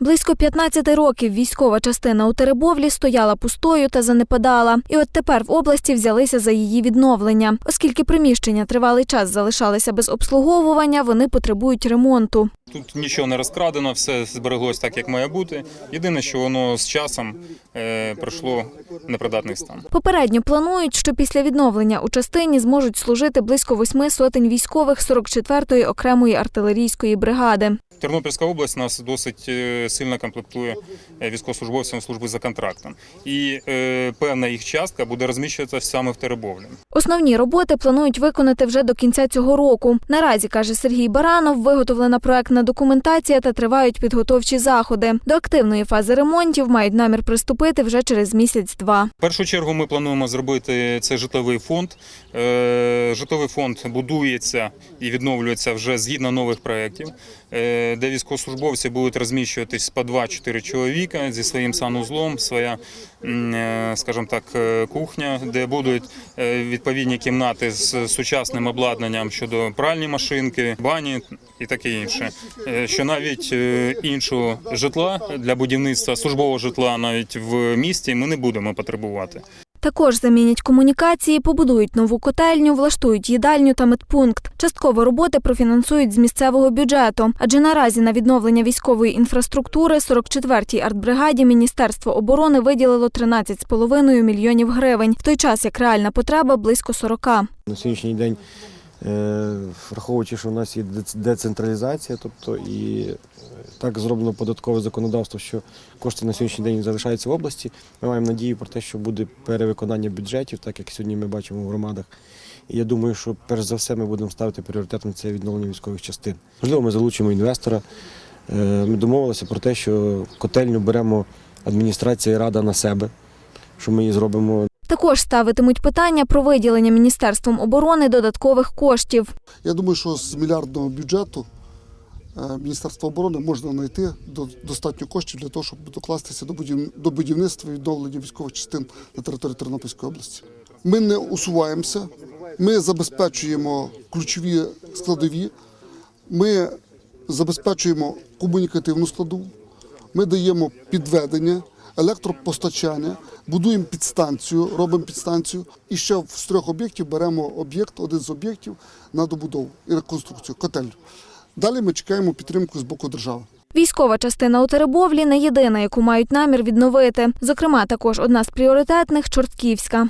Близько 15 років військова частина у Теребовлі стояла пустою та занепадала. І от тепер в області взялися за її відновлення. Оскільки приміщення тривалий час залишалися без обслуговування, вони потребують ремонту. Тут нічого не розкрадено, все збереглось так, як має бути. Єдине, що воно з часом е, пройшло непридатний стан. Попередньо планують, що після відновлення у частині зможуть служити близько восьми сотень військових 44-ї окремої артилерійської бригади. Тернопільська область нас досить е, сильно комплектує е, військовослужбовцями служби за контрактом. І е, певна їх частка буде розміщуватися саме в Теребовлі. Основні роботи планують виконати вже до кінця цього року. Наразі, каже Сергій Баранов, виготовлена проектна документація та тривають підготовчі заходи. До активної фази ремонтів мають намір приступити вже через місяць-два. В першу чергу ми плануємо зробити це житловий фонд. Житловий фонд будується і відновлюється вже згідно нових проєктів, де військовослужбовці будуть розміщуватись по 2-4 чоловіка зі своїм санузлом, своя, е, скажімо так, е, кухня, де будуть е, відповідні кімнати з сучасним обладнанням щодо пральні машинки, бані і таке інше. Що навіть іншого житла для будівництва службового житла навіть в місті ми не будемо потребувати. Також замінять комунікації, побудують нову котельню, влаштують їдальню та медпункт. Частково роботи профінансують з місцевого бюджету, адже наразі на відновлення військової інфраструктури 44-й артбригаді Міністерство оборони виділило 13,5 мільйонів гривень, в той час як реальна потреба близько 40. На сьогоднішній день, враховуючи, що у нас є децентралізація, тобто і е, так зроблено податкове законодавство, що кошти на сьогоднішній день залишаються в області. Ми маємо надію про те, що буде перевиконання бюджетів, так як сьогодні ми бачимо в громадах. І я думаю, що перш за все ми будемо ставити пріоритет на це відновлення військових частин. Можливо, ми залучимо інвестора. Е, Ми домовилися про те, що котельню беремо адміністрація і рада на себе, що ми її зробимо Також ставитимуть питання про виділення Міністерством оборони додаткових коштів. Я думаю, що з мільярдного бюджету е, Міністерства оборони можна знайти достатньо коштів для того, щоб докластися до будівництва і відновлення військових частин на території Тернопільської області. Ми не усуваємося, ми забезпечуємо ключові складові, ми забезпечуємо комунікативну складову, ми даємо підведення, електропостачання, будуємо підстанцію, робимо підстанцію. І ще з трьох об'єктів беремо об'єкт, один з об'єктів на добудову і реконструкцію, Котель Далі ми чекаємо підтримку з боку держави. Військова частина у Теребовлі не єдина, яку мають намір відновити. Зокрема, також одна з пріоритетних Чортківська.